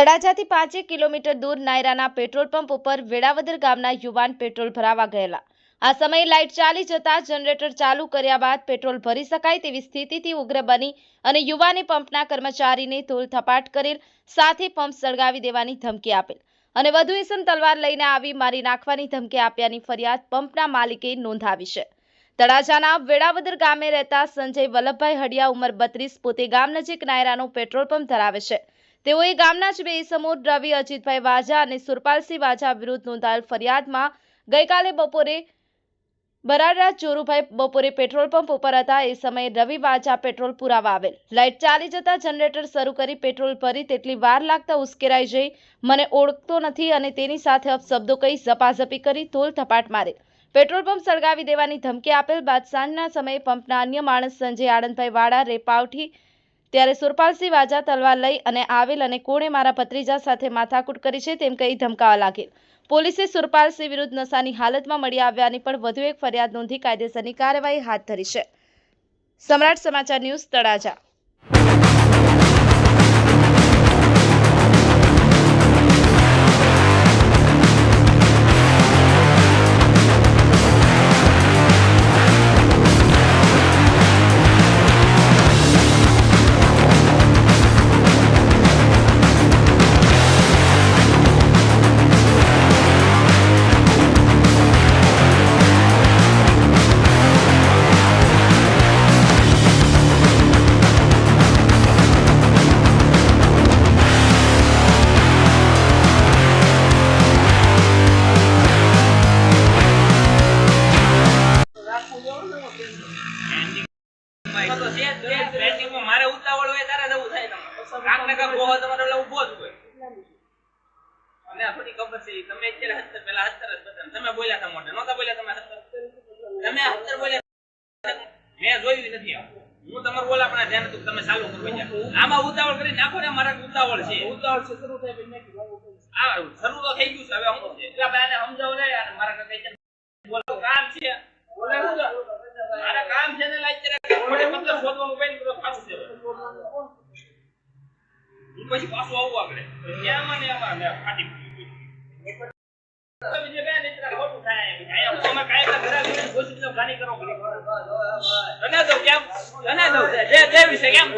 તળાજાથી પાંચેક કિલોમીટર દૂર નાયરાના petrol pump ઉપર વેળાવદર ગામના યુવાન પેટ્રોલ ભરાવા ગયેલા. આ સમયે લાઇટ ચાલી જતા જનરેટર ચાલુ કર્યા બાદ પેટ્રોલ ભરી શકાય તેવી સ્થિતિથી ઉગ્ર બની અને યુવાને પંપના કર્મચારીને તોલ થપાટ કરેલ, સાથે પંપ સળગાવી દેવાની ધમકી આપેલ. અને વધુ ઇસમ તલવાર લઈને આવી મારી નાખવાની ધમકી આપ્યાની ફરિયાદ પંપના માલિકે નોંધાવી છે. તળાજાના વેળાવદર ગામે રહેતા સંજય વલ્લભભાઈ હડિયા ઉંમર બત્રીસ, પોતે ગામ નજીક નાયરાનો પેટ્રોલ પંપ ધરાવે છે. તેઓએ ગામના જ બે ઇસમો રવિ અજીતભાઈ વાજા અને સુરપાલસિંહ વાજા વિરુદ્ધ નોંધાયેલ ફરિયાદમાં ગઈકાલે બપોરે બરાડા ચોરુભાઈ બપોરે પેટ્રોલ પંપ ઉપર હતા. એ સમયે રવિ વાજા પેટ્રોલ પુરાવા આવેલ. લાઇટ ચાલી જતા જનરેટર શરૂ કરી પેટ્રોલ ભરી તેટલી વાર લાગતા ઉશ્કેરાઈ જઈ મને ઓળખતો નથી અને તેની સાથે અપશબ્દો કહી ઝપાઝપી કરી તોલ થપાટ મારે. પેટ્રોલ પંપ સળગાવી દેવાની ધમકી આપેલ બાદ સાંજના સમયે પંપના અન્ય માણસ સંજય આનંદભાઈ વાડા, રેપાવઠી ત્યારે સુરપાલસિંહ વાજા તલવાર લઈ અને આવેલ અને કોણે મારા ભત્રીજા સાથે માથાકૂટ કરી છે તેમ કહી ધમકાવા લાગેલ. પોલીસે સુરપાલસિંહ વિરુદ્ધ નશાની હાલતમાં મળી આવ્યાની પણ વધુ એક ફરિયાદ નોંધી કાયદેસરની કાર્યવાહી હાથ ધરી છે. સમ્રાટ સમાચાર ન્યૂઝ તળાજા. મારે ઉતાવળ હોય ત્યારે જવું થાય તમારે. કાંક ને કાંક ગોહો તમારો એટલે ઊભો જ હોય. અને આ ખબર છે તમે અત્યારે હત્તર પેલા હત્તર જ બતાવ્યા. તમે બોલ્યા હતા મોઢે. નહોતા બોલ્યા તમે હત્તર? તમે હત્તર બોલ્યા મેં જોયું નથી હું તમારું બોલા પણ ધ્યાન હતું તમે ચાલુ કરો આમાં ઉતાવળ કરી નાખો ને મારે ઉતાવળ છે. ઉતાવળ છે શરૂ થાય. આ તો થઈ ગયું છે હવે હું છે. એટલે આપણે આને સમજાવો ને યાર મારા કાકા કઈ બોલો કામ છે બોલે શું છે? મારા કામ છે ને લાઈ ખોટે પત્તર શોધવાનું બેન તો પાછું છે હું પછી પાછું આવું આગળ ત્યાં મને આમાં મેં ફાટી. તમે તમે કાંઈ ના દઉં કેમ દઉં જે જે વિશે કેમ